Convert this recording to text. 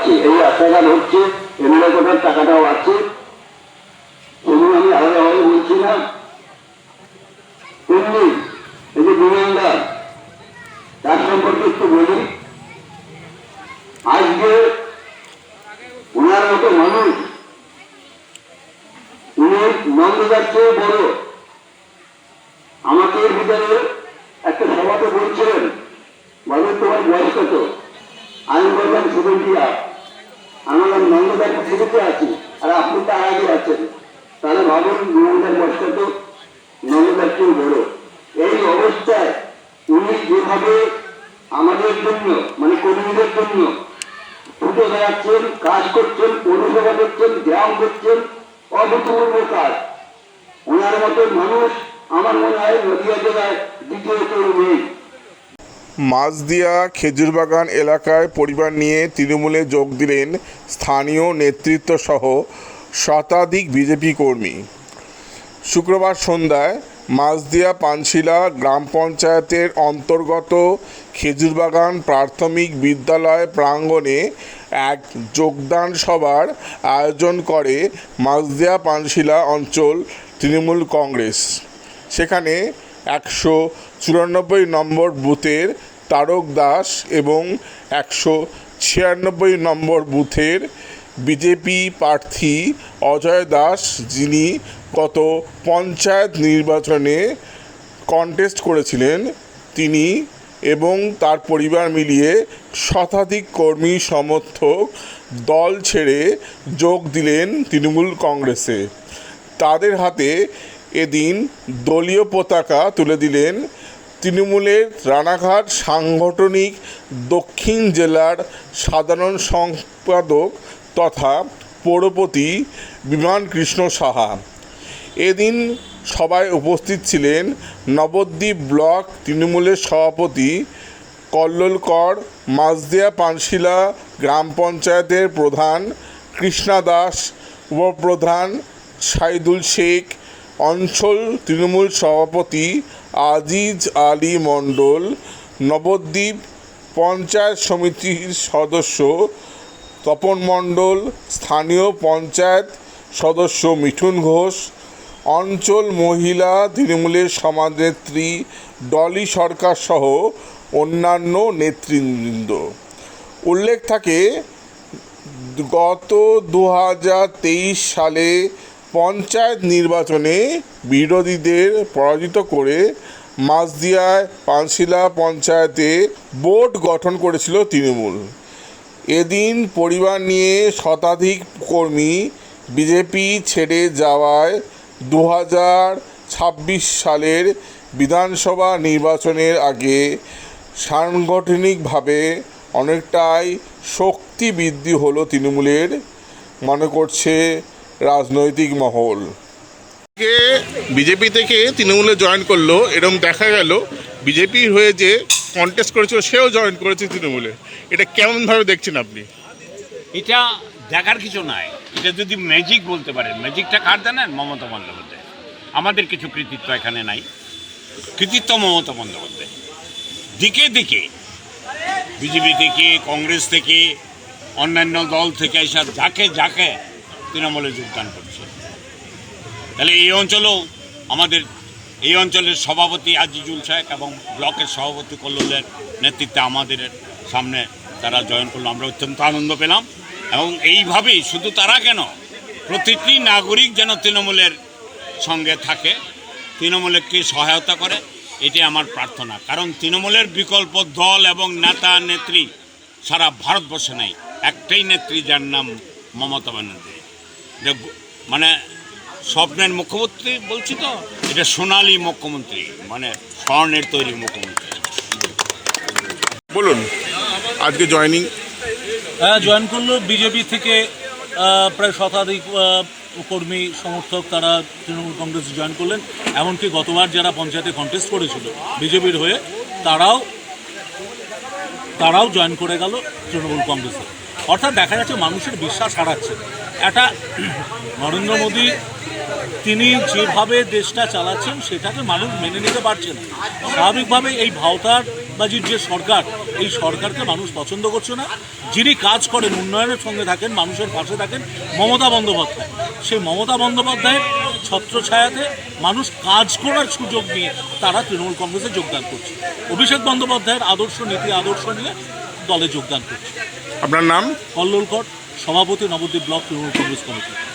পাচ্ছি এই রাস্তাঘাট হচ্ছে এমএলএ কোটার টাকাটাও আছে। এগুলো আমি আলাদাভাবে বলছি না। তেমনি এই যে বিমানদার তার সম্পর্কে একটু বলি। আজকে ওনার মতো মানুষ, উনি নন্দদার চেয়ে বড়। বললাম নন্দদার আছি। আর আপনি তার আগে আছেন। তাহলে ভাবুন নন্দদার বয়স কত নন্দদার চেয়ে বড়। এই অবস্থায় উনি যেভাবে আমাদের জন্য মানে কর্মীদের জন্য ছুটে বেড়াচ্ছেন কাজ করছেন, পৌরসভা করছেন, গ্রাম করছেন, অভূতপূর্ব কাজ। ওনার মতো মানুষ আমার মনে হয় নদীয়া জেলায় দ্বিতীয় কেউ নেই। মাঝদিয়া খেজুরবাগান এলাকায় পরিবার নিয়ে তৃণমূলে যোগ দিলেন স্থানীয় নেতৃত্ব সহ শতাধিক বিজেপি কর্মী। শুক্রবার সন্ধ্যায় মাঝদিয়া পানশিলা গ্রাম পঞ্চায়েতের অন্তর্গত খেজুরবাগান প্রাথমিক বিদ্যালয় প্রাঙ্গণে এক যোগদান সভার আয়োজন করে মাঝদিয়া পানশিলা অঞ্চল তৃণমূল কংগ্রেস। সেখানে একশো চুরানব্বই নম্বর বুথের তারক দাস এবং একশো ছিয়ানব্বই নম্বর বুথের বিজেপি প্রার্থী অজয় দাস, যিনি গত পঞ্চায়েত নির্বাচনে কন্টেস্ট করেছিলেন। তিনি এবং তার পরিবার মিলিয়ে শতাধিক কর্মী সমর্থক দল ছেড়ে যোগ দিলেন তৃণমূল কংগ্রেসে। তাদের হাতে এদিন দলীয় পতাকা তুলে দিলেন তৃণমূলের রানাঘাট সাংগঠনিক দক্ষিণ জেলার সাধারণ সম্পাদক তথা পৌরপতি বিমান কৃষ্ণ সাহা। এদিন সবাই উপস্থিত ছিলেন নবদ্বীপ ব্লক তৃণমূলের সভাপতি কল্লোল কর পানশিলা গ্রাম পঞ্চায়েতের প্রধান কৃষ্ণা দাস, উপপ্রধান সাইদুল শেখ অঞ্চল তৃণমূল সভাপতি আজিজ আলী মণ্ডল, নবদ্বীপ পঞ্চায়েত সমিতির সদস্য তপন মণ্ডল, স্থানীয় পঞ্চায়েত সদস্য মিঠুন ঘোষ, অঞ্চল মহিলা তৃণমূলের সমাজনেত্রী ডলি সরকার সহ অন্যান্য নেতৃবৃন্দ। উল্লেখ থাকে, গত দু হাজার তেইশ সালে পঞ্চায়েত নির্বাচনে বিরোধীদের পরাজিত করে মাসদিয়ায় পানশিলা পঞ্চায়েতে বোর্ড গঠন করেছিল তৃণমূল। এদিন পরিবার নিয়ে শতাধিক কর্মী বিজেপি ছেড়ে যাওয়ায় দু হাজার ছাব্বিশ সালের বিধানসভা নির্বাচনের আগে সাংগঠনিকভাবে অনেকটাই শক্তি বৃদ্ধি হলো তৃণমূলের। মনে করছে রাজনৈতিক মহল। বিজেপি থেকে তৃণমূলে জয়েন করল এরকম দেখা গেল। বিজেপি হয়ে যে কন্টেস্ট করেছিল সেও জয়েন করেছে তৃণমূলে। এটা কেমনভাবে দেখছেন আপনি? এটা দেখার কিছু নাই। এটা যদি ম্যাজিক বলতে পারেন ম্যাজিকটা কার জানেন? মমতা বন্দ্যোপাধ্যায় আমাদের কিছু কৃতিত্ব এখানে নাই। কৃতিত্ব মমতা বন্দ্যোপাধ্যায় দিকে দিকে বিজেপি থেকে কংগ্রেস থেকে অন্যান্য দল থেকে এসব যাকে যাকে তৃণমূলে যোগদান করছে। তাহলে এই অঞ্চলেও আমাদের, এই অঞ্চলের সভাপতি আজিজুল শেখ এবং ব্লকের সভাপতি কল্লোলের নেতৃত্বে আমাদের সামনে তারা জয়েন করল। আমরা অত্যন্ত আনন্দ পেলাম এবং এইভাবেই শুধু তারা কেন, প্রতিটি নাগরিক যেন তৃণমূলের সঙ্গে থাকে, তৃণমূলকে সহায়তা করে এটি আমার প্রার্থনা। কারণ তৃণমূলের বিকল্প দল এবং নেতা, নেত্রী সারা ভারতবর্ষে নেই। একটাই নেত্রী যার নাম মমতা ব্যানার্জি। যে মানে স্বপ্নের মুখ্যমন্ত্রী বলছি তো এটা সোনালী মুখ্যমন্ত্রী মানে স্বর্ণের তৈরি মুখ্যমন্ত্রী। বলুন আজকে জয়নিং? হ্যাঁ জয়েন করল বিজেপি থেকে প্রায় শতাধিক কর্মী সমর্থক তারা তৃণমূল কংগ্রেস জয়েন করলেন। এমনকি গতবার যারা পঞ্চায়েতে কন্টেস্ট করেছিল বিজেপির হয়ে তারাও তারাও জয়েন করে গেল তৃণমূল কংগ্রেসে। অর্থাৎ দেখা যাচ্ছে মানুষের বিশ্বাস হারাচ্ছে। একটা নরেন্দ্র মোদী তিনি যেভাবে দেশটা চালাচ্ছেন সেটাকে মানুষ মেনে নিতে পারছে না। স্বাভাবিকভাবে এই ভাওতার বাজির যে সরকার এই সরকারকে মানুষ পছন্দ করছে না। যিনি কাজ করেন উন্নয়নের সঙ্গে থাকেন মানুষের পাশে থাকেন মমতা বন্দ্যোপাধ্যায়। সেই মমতা বন্দ্যোপাধ্যায়ের ছত্রছায়াতে মানুষ কাজ করার সুযোগ নিয়ে তারা তৃণমূল কংগ্রেসে যোগদান করছে। অভিষেক বন্দ্যোপাধ্যায়ের আদর্শ নীতি আদর্শ নিয়ে দলে যোগদান করছে। আপনার নাম? কল্লোলকর সভাপতি নবদ্বীপ ব্লক তৃণমূল কংগ্রেস কমিটি।